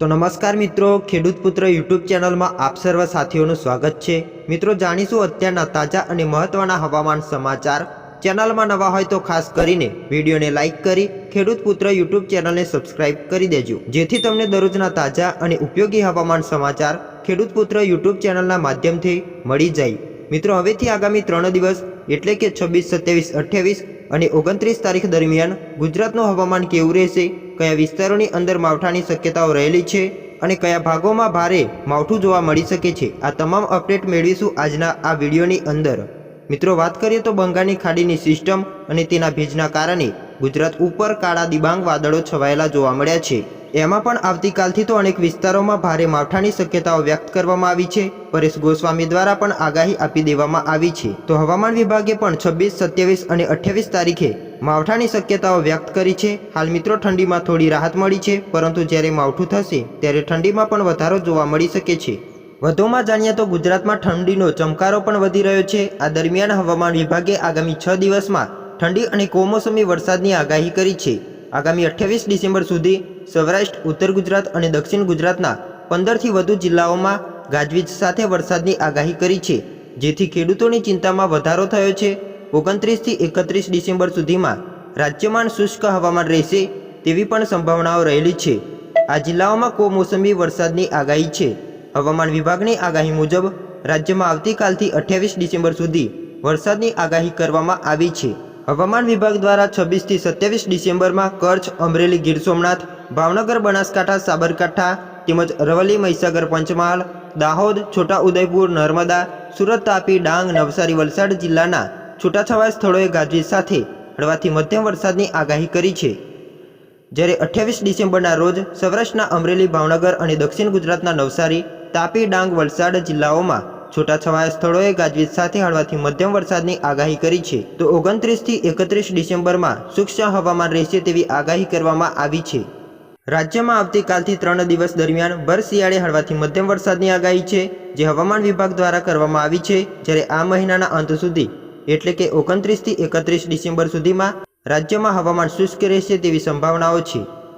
તો નમસ્કાર મિત્રો, ખેડૂત પુત્ર યુટ્યુબ ચેનલમાં આપ સર્વ સાથીઓનું સ્વાગત છે. મિત્રો, જાણીશું અત્યારના તાજા અને મહત્વના હવામાન સમાચાર. ચેનલમાં નવા હોય તો ખાસ કરીને વિડીયોને લાઇક કરી, ખેડૂત પુત્ર યુટ્યુબ ચેનલને સબસ્ક્રાઇબ કરી દેજો. જેથી તમને દરરોજના તાજા અને ઉપયોગી હવામાન સમાચાર ખેડૂત પુત્ર યુટ્યુબ ચેનલના માધ્યમથી મળી જાય. મિત્રો, હવેથી આગામી ત્રણ દિવસ, એટલે કે છવ્વીસ, સત્યાવીસ, અઠ્યાવીસ અને ઓગણત્રીસ તારીખ દરમિયાન ગુજરાતનું હવામાન કેવું રહેશે? કયા વિસ્તારોની અંદર માવઠાની શક્યતાઓ રહેલી છે અને કયા ભાગોમાં ભારે માવઠું જોવા મળી શકે છે, આ તમામ અપડેટ મેળવીશું આજના આ વિડીયોની અંદર. મિત્રો, વાત કરીએ તો બંગાળની ખાડીની સિસ્ટમ અને તેના ભેજના કારણે ગુજરાત ઉપર કાળા દિબાંગ વાદળો છવાયેલા જોવા મળ્યા છે. એમાં પણ આવતીકાલથી તો અનેક વિસ્તારોમાં ભારે માવઠાની શક્યતાઓ વ્યક્ત કરવામાં આવી છે. પરેશ ગોસ્વામી દ્વારા પણ આગાહી આપી દેવામાં આવી છે. તો હવામાન વિભાગે પણ છવ્વીસ, સત્યાવીસ અને અઠ્યાવીસ તારીખે માવઠાની શક્યતાઓ વ્યક્ત કરી છે. હાલ મિત્રો ઠંડીમાં થોડી રાહત મળી છે, પરંતુ જ્યારે માવઠું થશે, ત્યારે ઠંડીમાં પણ વધારો જોવા મળી શકે છે. વધુમાં જાણીએ તો ગુજરાતમાં ઠંડીનો ચમકારો પણ વધી રહ્યો છે. આ દરમિયાન હવામાન વિભાગે આગામી છ દિવસમાં ઠંડી અને કોમોસમી વરસાદની આગાહી કરી છે. આગામી અઠ્યાવીસ ડિસેમ્બર સુધી સૌરાષ્ટ્ર, ઉત્તર ગુજરાત અને દક્ષિણ ગુજરાતના પંદરથી વધુ જિલ્લાઓમાં ગાજવીજ સાથે વરસાદની આગાહી કરી છે, જેથી ખેડૂતોની ચિંતામાં વધારો થયો છે. ઓગણત્રીસથી એકત્રીસ ડિસેમ્બર સુધીમાં રાજ્યમાં શુષ્ક હવામાન રહેશે તેવી પણ સંભાવનાઓ રહેલી છે. આ જિલ્લાઓમાં કોમોસમી વરસાદની આગાહી છે. હવામાન વિભાગની આગાહી મુજબ રાજ્યમાં આવતીકાલથી અઠ્યાવીસ ડિસેમ્બર સુધી વરસાદની આગાહી કરવામાં આવી છે. હવામાન વિભાગ દ્વારા છવ્વીસથી સત્યાવીસ ડિસેમ્બરમાં કચ્છ, અમરેલી, ગીર સોમનાથ, ભાવનગર, બનાસકાંઠા, સાબરકાંઠા તેમજ અરવલ્લી, મહીસાગર, પંચમહાલ, દાહોદ, છોટાઉદેપુર, નર્મદા, સુરત, તાપી, ડાંગ, નવસારી, વલસાડ જિલ્લાના છૂટાછવાયા સ્થળોએ ગાજવીજ સાથે હળવાથી મધ્યમ વરસાદની આગાહી કરી છે. જ્યારે અઠ્યાવીસ ડિસેમ્બરના રોજ સૌરાષ્ટ્રના અમરેલી, ભાવનગર અને દક્ષિણ ગુજરાતના નવસારી, તાપી, ડાંગ, વલસાડ જિલ્લાઓમાં છૂટાછવાયા સ્થળોએ ગાજવીજ સાથે હળવાથી મધ્યમ વરસાદની આગાહી કરી છે. તો ઓગણત્રીસથી એકત્રીસ ડિસેમ્બરમાં સૂક્ષ્મ હવામાન રહેશે તેવી આગાહી કરવામાં આવી છે. રાજ્યમાં આવતીકાલથી ત્રણ દિવસ દરમિયાન ભર શિયાળે હળવાથી મધ્યમ વરસાદની આગાહી છે, જે હવામાન વિભાગ દ્વારા કરવામાં આવી છે, જ્યારે આ મહિનાના અંત સુધી એટલે કે ઓગણત્રીસથી એકત્રીસ ડિસેમ્બર સુધીમાં રાજ્યમાં હવામાન શુષ્ક રહેશે તેવી સંભાવનાઓ છે.